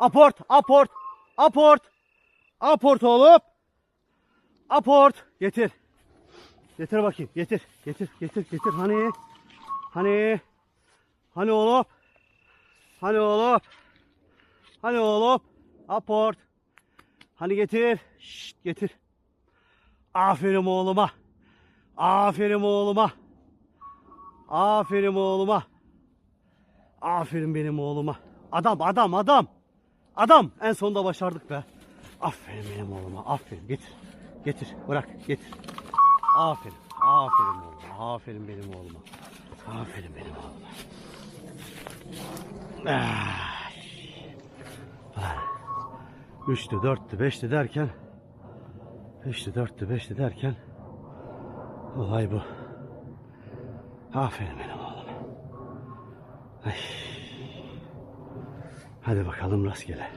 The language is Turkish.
Aport, aport, aport. Aport oğlum. Aport. Getir. Getir bakayım. Getir. Getir. Getir. Getir. Hani? Hani? Hani oğlum? Hani oğlum? Hani oğlum? Aport. Hani getir. Şşt, getir. Aferin oğluma. Aferin oğluma. Aferin oğluma. Aferin benim oğluma. Adam adam adam. Adam en sonunda başardık be. Aferin benim oğluma. Aferin getir. Getir bırak getir. Aferin. Aferin oğluma. Aferin benim oğluma. Aferin benim oğluma. Üçtü, dörttü, beşti derken Üçtü, dörttü, beşti derken Olay bu. Aferin benim oğluma. Ay. Hadi bakalım rastgele.